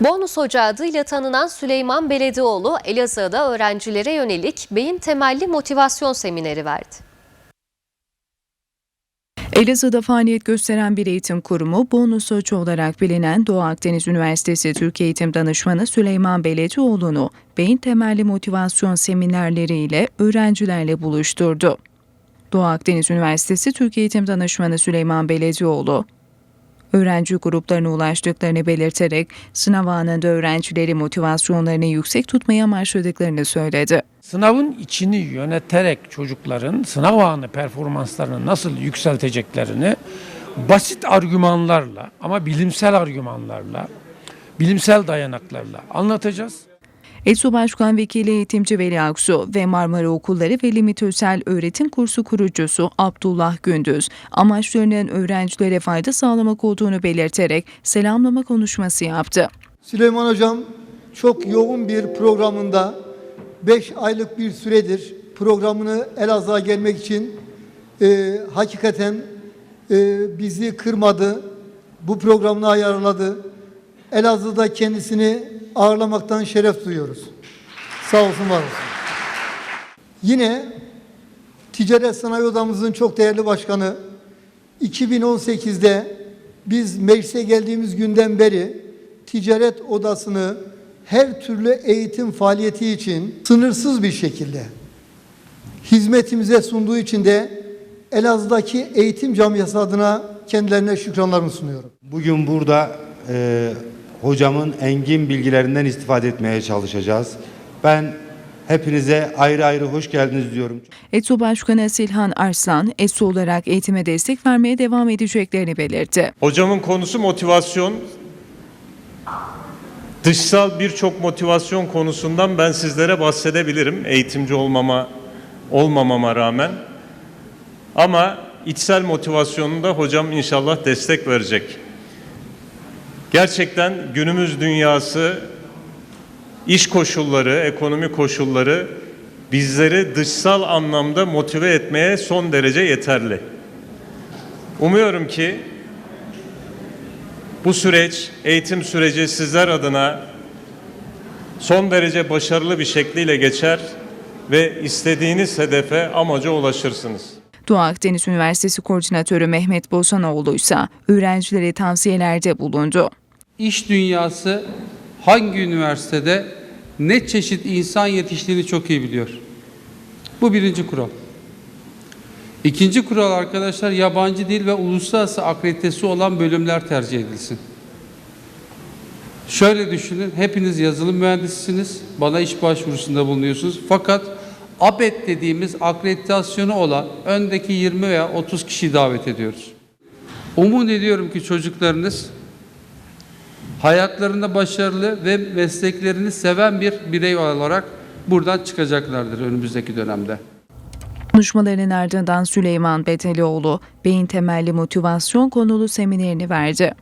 Bonus Hoca adıyla tanınan Süleyman Beledioğlu Elazığ'da öğrencilere yönelik beyin temelli motivasyon semineri verdi. Elazığ'da faaliyet gösteren bir eğitim kurumu, bonus hoca olarak bilinen Doğu Akdeniz Üniversitesi Türk Eğitim Danışmanı Süleyman Beledioğlu'nu beyin temelli motivasyon seminerleriyle öğrencilerle buluşturdu. Doğu Akdeniz Üniversitesi Türk Eğitim Danışmanı Süleyman Beledioğlu, öğrenci gruplarına ulaştıklarını belirterek sınav anında öğrencileri motivasyonlarını yüksek tutmaya amaçladıklarını söyledi. Sınavın içini yöneterek çocukların sınav anı performanslarını nasıl yükselteceklerini basit argümanlarla ama bilimsel argümanlarla, bilimsel dayanaklarla anlatacağız. ESO Başkan Vekili Eğitimci Veli Aksu ve Marmara Okulları ve Limit Özel Öğretim Kursu kurucusu Abdullah Gündüz, amaçlarının öğrencilere fayda sağlamak olduğunu belirterek selamlama konuşması yaptı. Süleyman Hocam çok yoğun bir programında 5 aylık bir süredir programını Elazığ'a gelmek için e, hakikaten e, bizi kırmadı. Bu programını ayarladı. Elazığ'da kendisini ağırlamaktan şeref duyuyoruz. Sağ olsun var olsun. Yine Ticaret Sanayi Odamızın çok değerli başkanı 2018'de biz meclise geldiğimiz günden beri ticaret odasını her türlü eğitim faaliyeti için sınırsız bir şekilde hizmetimize sunduğu için de Elazığ'daki eğitim camiası adına kendilerine şükranlarımı sunuyorum. Bugün burada e, hocamın engin bilgilerinden istifade etmeye çalışacağız. Ben hepinize ayrı ayrı hoş geldiniz diyorum. ESO Başkanı Silhan Arslan, ESO olarak eğitime destek vermeye devam edeceklerini belirtti. Hocamın konusu motivasyon. Dışsal birçok motivasyon konusundan ben sizlere bahsedebilirim eğitimci olmama olmamama rağmen. Ama içsel motivasyonunda hocam inşallah destek verecek. Gerçekten günümüz dünyası iş koşulları, ekonomi koşulları bizleri dışsal anlamda motive etmeye son derece yeterli. Umuyorum ki bu süreç, eğitim süreci sizler adına son derece başarılı bir şekliyle geçer ve istediğiniz hedefe, amaca ulaşırsınız. Doğu Akdeniz Üniversitesi Koordinatörü Mehmet Bosanoğlu ise öğrencilere tavsiyelerde bulundu. İş dünyası hangi üniversitede ne çeşit insan yetiştiğini çok iyi biliyor. Bu birinci kural. İkinci kural arkadaşlar yabancı dil ve uluslararası akreditesi olan bölümler tercih edilsin. Şöyle düşünün, hepiniz yazılım mühendisisiniz, bana iş başvurusunda bulunuyorsunuz. Fakat ABET dediğimiz akreditasyonu olan öndeki 20 veya 30 kişi davet ediyoruz. Umut ediyorum ki çocuklarınız hayatlarında başarılı ve mesleklerini seven bir birey olarak buradan çıkacaklardır önümüzdeki dönemde. Konuşmaların ardından Süleyman Betelioğlu, beyin temelli motivasyon konulu seminerini verdi.